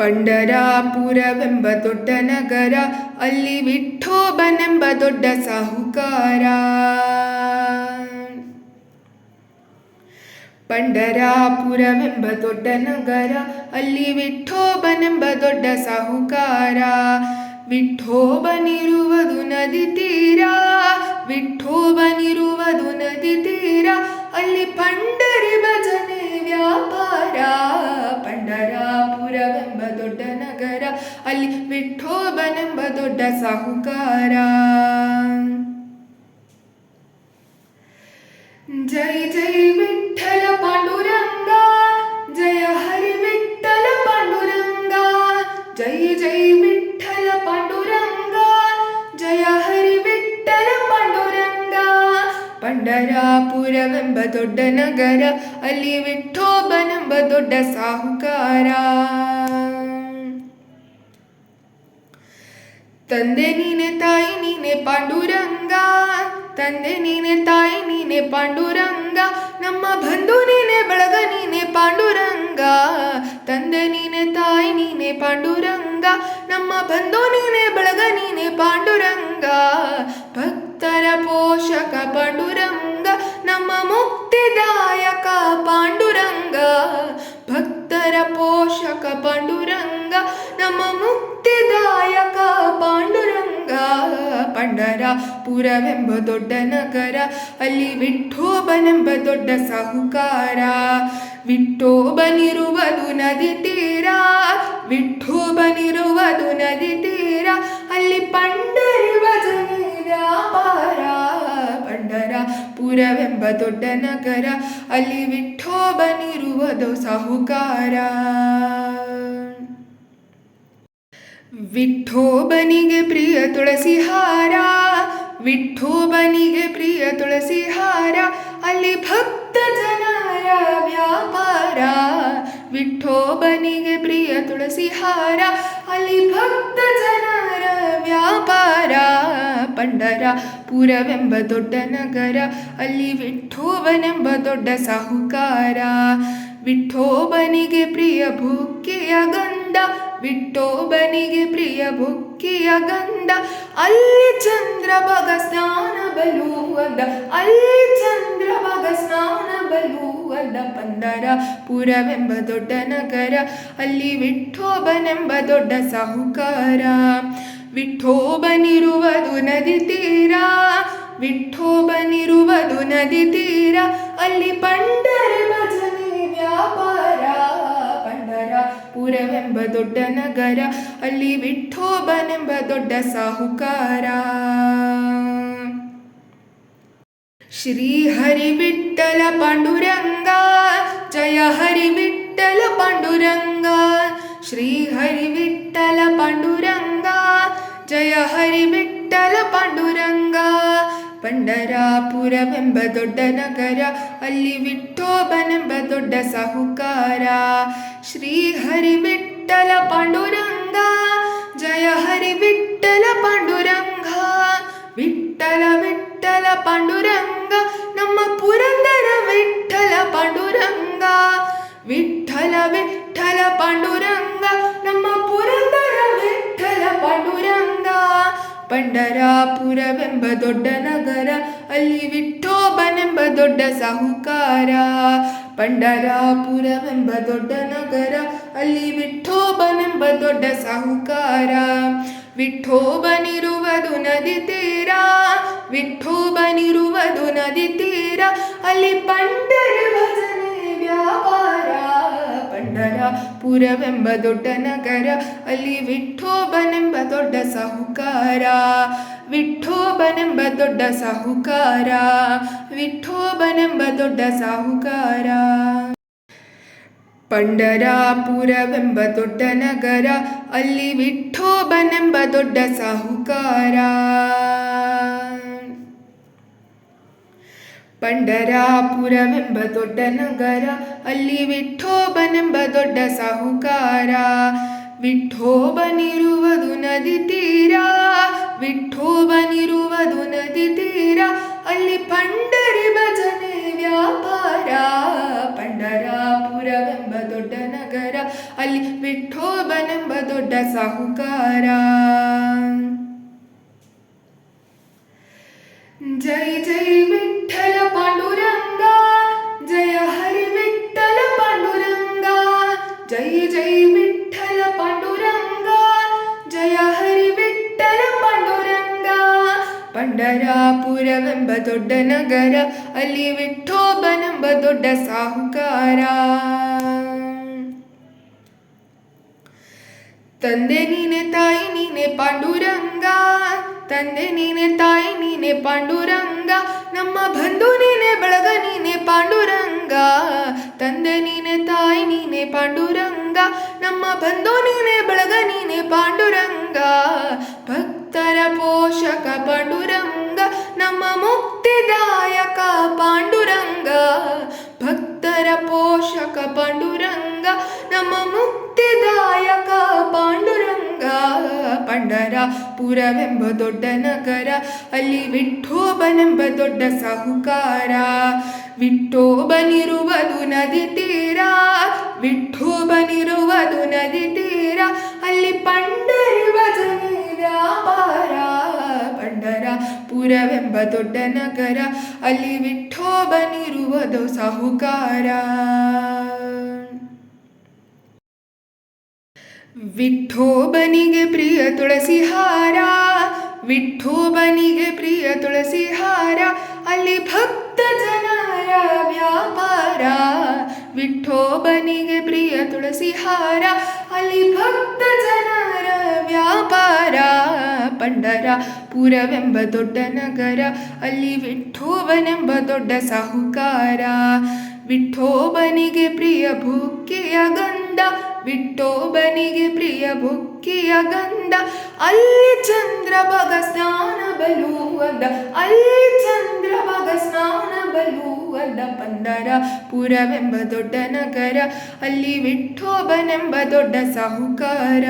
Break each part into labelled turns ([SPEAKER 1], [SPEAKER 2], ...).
[SPEAKER 1] ಪಂಡರಾಪುರವೆಂಬ ದೊಡ್ಡ ನಗರ, ಅಲ್ಲಿ ವಿಠೋಬನೆಂಬ ದೊಡ್ಡ ಸಾಹುಕಾರ. ಪಂಡರಾಪುರವೆಂಬ ದೊಡ್ಡ ನಗರ, ಅಲ್ಲಿ ವಿಠೋಬನೆಂಬ ದೊಡ್ಡ ಸಾಹುಕಾರ. ವಿಠೋಬನಿರುವುದು ನದಿ ತೀರ, ವಿಠೋಬನಿರುವುದು ನದಿ ತೀರ, ಅಲ್ಲಿ ಪಂಡರಿ ಭಜನೆ ವ್ಯಾಪಾರ ಅಲ್ಲಿ ವಿಠೋಬನೆಂಬ ದೊಡ್ಡ ಸಾಹುಕಾರ ಜೈ ಜೈ ವಿಠ್ಠಲ ಪಾಂಡುರಂಗ ಜಯ ಹರಿ ವಿಠ್ಠಲ ಪಾಂಡುರಂಗ ಜೈ ಜೈ ವಿಠ್ಠಲ ಪಾಂಡುರಂಗ ಜಯ ಹರಿ ವಿಠ್ಠಲ ಪಾಂಡುರಂಗ ಪಂಡರಾಪುರವೆಂಬ ದೊಡ್ಡ ನಗರ ಅಲ್ಲಿ ವಿಠೋಬನೆಂಬ ದೊಡ್ಡ ಸಾಹುಕಾರ ತಂದೆ ನೀನೆ ತಾಯಿ ನೀನೆ ಪಾಂಡುರಂಗ. ತಂದೆ ನೀನೆ ತಾಯಿ ನೀನೆ ಪಾಂಡುರಂಗ. ನಮ್ಮ ಬಂಧು ನೀನೆ ಬಳಗ ನೀನೆ ಪಾಂಡುರಂಗ. ತಂದೆ ನೀನೆ ತಾಯಿ ನೀನೆ ಪಾಂಡುರಂಗ. ನಮ್ಮ ಬಂಧು ನೀನೆ ಬಳಗ ನೀನೆ ಪಾಂಡುರಂಗ. ಭಕ್ತರ ಪೋಷಕ ಪಾಂಡುರಂಗ ಪಂಡರಾಪುರವೆಂಬ ದೊಡ್ಡ ನಗರ, ಅಲ್ಲಿ ವಿಠೋಬನೆಂಬ ದೊಡ್ಡ ಸಾಹುಕಾರ. ವಿಠೋಬನಿರುವುದು ನದಿ ತೀರ, ವಿಠೋಬನಿರುವುದು ನದಿ ತೀರ, ಅಲ್ಲಿ ಪಂಡರಿ ಭಜನೆ ಪಂಡರ ಪುರವೆಂಬ ದೊಡ್ಡ ನಗರ, ಅಲ್ಲಿ ವಿಠೋಬನಿರುವುದು ಸಾಹುಕಾರ. ವಿಠೋಬನಿಗೆ ಪ್ರಿಯ ತುಳಸಿ ಹಾರ, ವಿಠೋಬನಿಗೆ ಪ್ರಿಯ ತುಳಸಿ ಹಾರ, ಅಲ್ಲಿ ಭಕ್ತ ಜನರ ವ್ಯಾಪಾರ. ವಿಠೋಬನಿಗೆ ಪ್ರಿಯ ತುಳಸಿ ಹಾರ, ಅಲ್ಲಿ ಭಕ್ತ ಜನರ ವ್ಯಾಪಾರ. ಪಂಡರ ಪುರವೆಂಬ ದೊಡ್ಡ ನಗರ, ಅಲ್ಲಿ ವಿಠೋಬನೆಂಬ ದೊಡ್ಡ ಸಾಹುಕಾರ. ವಿಠೋಬನಿಗೆ ಪ್ರಿಯ ಭೂಕೆಯ ಗಂಧ ವಿಠೋಬನಿಗೆ ಪ್ರಿಯ ಬುಕ್ಕಿಯ ಗಂಧ, ಅಲ್ಲಿ ಚಂದ್ರಭಗ ಸ್ನಾನ ಬಲುವದ, ಅಲ್ಲಿ ಚಂದ್ರಭಗ ಸ್ನಾನ ಬಲುವದ ಪಂಡರಾಪುರವೆಂಬ ದೊಡ್ಡ ನಗರ, ಅಲ್ಲಿ ವಿಠೋಬನೆಂಬ ದೊಡ್ಡ ಸಾಹುಕಾರ. ವಿಠೋಬನಿರುವುದು ನದಿ ತೀರ ವಿಠೋಬನಿರುವುದು ನದಿ ತೀರ, ಅಲ್ಲಿ ಪಂಡರೆ ಭಜನೆ ವ್ಯಾಪಾರ. ಪಂಡರಾಪುರವೆಂಬ ದೊಡ್ಡ ನಗರ, ಅಲ್ಲಿ ವಿಠೋಬನೆಂಬ ದೊಡ್ಡ ಸಾಹುಕಾರ. ಶ್ರೀ ಹರಿ ವಿಠ್ಠಲ ಪಾಂಡುರಂಗ, ಜಯ ಹರಿ ವಿಠಲ ಪಾಂಡುರಂಗ. ಶ್ರೀ ಹರಿ ವಿಠ್ಠಲ ಪಾಂಡುರಂಗ, ಜಯ ಹರಿ ವಿಠಲ ಪಾಂಡುರಂಗ. ಪಂಡರಾಪುರವೆಂಬ ದೊಡ್ಡ ನಗರ, ಅಲ್ಲಿ ವಿಠೋಬನೆಂಬ ದೊಡ್ಡ ಸಾಹುಕಾರ. ಪಾಂಡುರಂಗ, ಜಯ ಹರಿ ವಿಠ್ಠಲ ಪಾಂಡುರಂಗ, ವಿಠ್ಠಲ ವಿಠ್ಠಲ ಪಾಂಡುರಂಗ, ನಮ್ಮ ಪುರಂದರ ವಿಠ್ಠಲ ಪಾಂಡುರಂಗ, ವಿಠ್ಠಲ ವಿಠ್ಠಲ ಪಾಂಡುರಂಗ, ನಮ್ಮ ಪುರಂದರ ವಿಠ್ಠಲ ಪಾಂಡುರಂಗ. ಪಂಡರಾಪುರವೆಂಬ ದೊಡ್ಡ ನಗರ, ಅಲ್ಲಿ ವಿಠೋಬನೆಂಬ ದೊಡ್ಡ ಸಾಹುಕಾರ ಪಂಡರಾಪುರವೆಂಬ ದೊಡ್ಡ ನಗರ, ಅಲ್ಲಿ ವಿಠೋಬನೆಂಬ ದೊಡ್ಡ ಸಾಹುಕಾರ. ವಿಠೋಬನಿರುವುದು ನದಿ ತೀರ, ವಿಠೋಬನಿರುವುದು ನದಿ ತೀರ, ಅಲ್ಲಿ ಪಂಡರ ಪಂಡರಾಪುರವೆಂಬ ದೊಡ್ಡ ನಗರ, ಅಲ್ಲಿ ವಿಠೋಬನೆಂಬ ದೊಡ್ಡ ಸಾಹುಕಾರ, ವಿಠೋಬನೆಂಬ ದೊಡ್ಡ ಸಾಹುಕಾರ, ವಿಠೋಬನೆಂಬ ದೊಡ್ಡ ಸಾಹುಕಾರ. ಪಂಡರಾಪುರವೆಂಬ ದೊಡ್ಡ ನಗರ, ಅಲ್ಲಿ ವಿಠೋಬನೆಂಬ ದೊಡ್ಡ ಸಾಹುಕಾರ. ಪಂಡರಾಪುರವೆಂಬ ದೊಡ್ಡ ನಗರ, ಅಲ್ಲಿ ವಿಠೋಬನೆಂಬ ದೊಡ್ಡ ಸಾಹುಕಾರ. ವಿಠೋಬನಿರುವುದು ನದಿ ತೀರ, ವಿಠೋಬನಿರುವುದು ನದಿ ತೀರ, ಅಲ್ಲಿ ಪಂಡರಿ ಭಜನೆ ವ್ಯಾಪಾರ. ಪಂಡರಾಪುರವೆಂಬ ದೊಡ್ಡ ನಗರ, ಅಲ್ಲಿ ವಿಠೋಬನೆಂಬ ಸಾಹುಕಾರ. ಪಂಡರಾಪುರವೆಂಬ ದೊಡ್ಡ ನಗರ, ಅಲ್ಲಿ ವಿಠೋಬನೆಂಬ ದೊಡ್ಡ ಸಾಹುಕಾರ. ತಂದೆ ನೀನೆ, ತಾಯಿ ನೀನೆ ಪಾಂಡುರಂಗ, ತಂದೆ ನೀನೆ, ತಾಯಿ ನೀನೆ ಪಾಂಡುರಂಗ, ನಮ್ಮ ಬಂಧು ನೀನೆ, ಬಳಗ ನೀನೆ ಪಾಂಡುರಂಗ, ತಂದೆ ನೀನೆ, ತಾಯಿ ನೀನೆ ಪಾಂಡುರಂಗ, ನಮ್ಮ ಬಂಧು ನೀನೆ, ಬಳಗ ನೀನೆ ಪಾಂಡುರಂಗ, ಭಕ್ತರ ಪೋಷಕ ಪಾಂಡುರಂಗ. ಪಂಡರಾಪುರವೆಂಬ ದೊಡ್ಡ ನಗರ, ಅಲ್ಲಿ ವಿಠೋಬನೆಂಬ ದೊಡ್ಡ ಸಾಹುಕಾರ. ವಿಠೋಬನಿರುವುದು ನದಿ ತೀರ, ವಿಠೋಬನಿರುವುದು ನದಿ ತೀರ, ಅಲ್ಲಿ ಪಂಡರಿ ಪಾರ ಪಂಡರ, ಪೂರವೆಂಬ ದೊಡ್ಡ ನಗರ, ಅಲ್ಲಿ ವಿಠೋಬನಿರುವುದು ಸಾಹುಕಾರ. ವಿಠೋಬನಿಗೆ ಪ್ರಿಯ ತುಳಸಿ ಹಾರ, ವಿಠೋಬನಿಗೆ ಪ್ರಿಯ ತುಳಸಿ ಹಾರ, ಅಲ್ಲಿ ಭಕ್ತ ಜನರ ವ್ಯಾಪಾರ. ವಿಠೋಬನಿಗೆ ಪ್ರಿಯ ತುಳಸಿ ಹಾರ, ಅಲ್ಲಿ ಭಕ್ತ ಜನರ ವ್ಯಾಪಾರ. ಪಂಡರ ಪುರವೆಂಬ ದೊಡ್ಡ ನಗರ, ಅಲ್ಲಿ ವಿಠೋಬನೆಂಬ ದೊಡ್ಡ ಸಾಹುಕಾರ. ವಿಠೋಬನಿಗೆ ಪ್ರಿಯ ಭೂಕೆಯ ಗಂಧ ವಿಠೋಬನಿಗೆ ಪ್ರಿಯ ಬುಕ್ಕಿಯ ಗಂಧ. ಅಲ್ಲಿ ಚಂದ್ರಭಗ ಸ್ನಾನ ಬಲುವಂದ, ಅಲ್ಲಿ ಚಂದ್ರ ಭಗ ಸ್ನಾನ ಬಲುವಂದ. ಪಂಡರಾಪುರವೆಂಬ ದೊಡ್ಡ ನಗರ, ಅಲ್ಲಿ ವಿಠೋಬನೆಂಬ ದೊಡ್ಡ ಸಾಹುಕಾರ.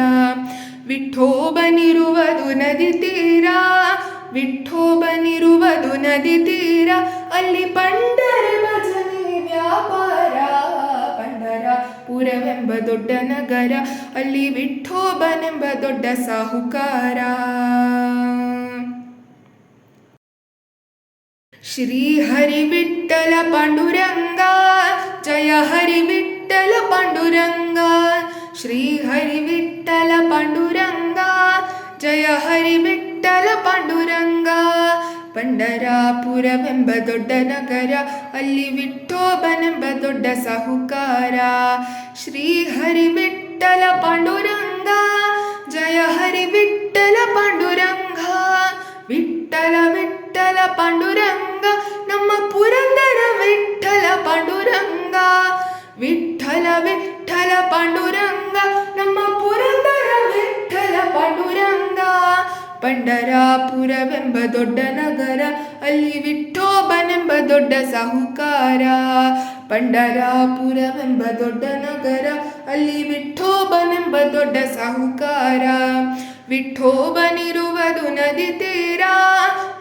[SPEAKER 1] ವಿಠೋಬನಿರುವುದು ನದಿ ತೀರ ವಿಠೋಬನಿರುವುದು ನದಿ ತೀರ. ಅಲ್ಲಿ ಪಂಡರ ಭಜನೆ ವ್ಯಾಪಾರ. ಪಂಡರಾಪುರವೆಂಬ ದೊಡ್ಡ ನಗರ ಅಲ್ಲಿ ವಿಠೋಬನೆಂಬ ದೊಡ್ಡ ಸಾಹುಕಾರ ಶ್ರೀ ಹರಿ ವಿಠಲ ಪಾಂಡುರಂಗ ಜಯ ಹರಿ ವಿಠಲ ಪಾಂಡುರಂಗ ಶ್ರೀ ಹರಿ ವಿಠಲ ಪಾಂಡುರಂಗ ಜಯ ಹರಿ ವಿಠಲ ಪಾಂಡುರಂಗ ಪಂಡರಾಪುರವೆಂಬ ದೊಡ್ಡ ನಗರ ಅಲ್ಲಿ ವಿಠೋಬನೆಂಬ ದೊಡ್ಡ ಸಾಹುಕಾರ ಶ್ರೀ ಹರಿ ವಿಠ್ಠಲ ಪಾಂಡುರಂಗ, ಜಯ ಹರಿ ವಿಠ್ಠಲ ಪಾಂಡುರಂಗ, ವಿಠ್ಠಲ ವಿಠ್ಠಲ ಪಾಂಡುರಂಗ, ನಮ್ಮ ಪುರಂದರ ವಿಠಲ ಪಾಂಡುರಂಗ ವಿಠಲ ವಿಠಲ ಪಾಂಡುರಂಗ, ನಮ್ಮ ಪುರಂದರ ವಿಠಲ ಪಾಂಡುರಂಗ, ಪಂಡರಾಪುರವೆಂಬ ದೊಡ್ಡ ನಗರ, ಅಲ್ಲಿ ವಿಠೋಬನೆಂಬ ದೊಡ್ಡ ಸಾಹುಕಾರ ಪಂಡರಾಪುರವೆಂಬ ದೊಡ್ಡ ನಗರ, ಅಲ್ಲಿ ವಿಠೋಬನೆಂಬ ದೊಡ್ಡ ಸಾಹುಕಾರ. ವಿಠೋಬನಿರುವುದು ನದಿ ತೀರ,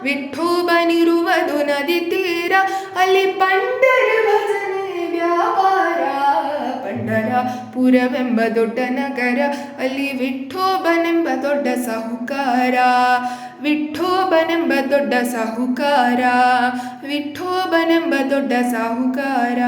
[SPEAKER 1] ವಿಠೋಬನಿರುವುದು ನದಿ ತೀರ, ಅಲ್ಲಿ ಪಂಡರ ಭಜನೆ ವ್ಯಾಪಾರ. ಪಂಡರಾಪುರವೆಂಬ ದೊಡ್ಡ ನಗರ, ಅಲ್ಲಿ ವಿಠೋಬನೆಂಬ ದೊಡ್ಡ ಸಾಹುಕಾರ. ವಿಠೋಬನೆಂಬ ದೊಡ್ಡ ಸಾಹುಕಾರ ವಿಠೋಬನೆಂಬ ದೊಡ್ಡ ಸಾಹುಕಾರ.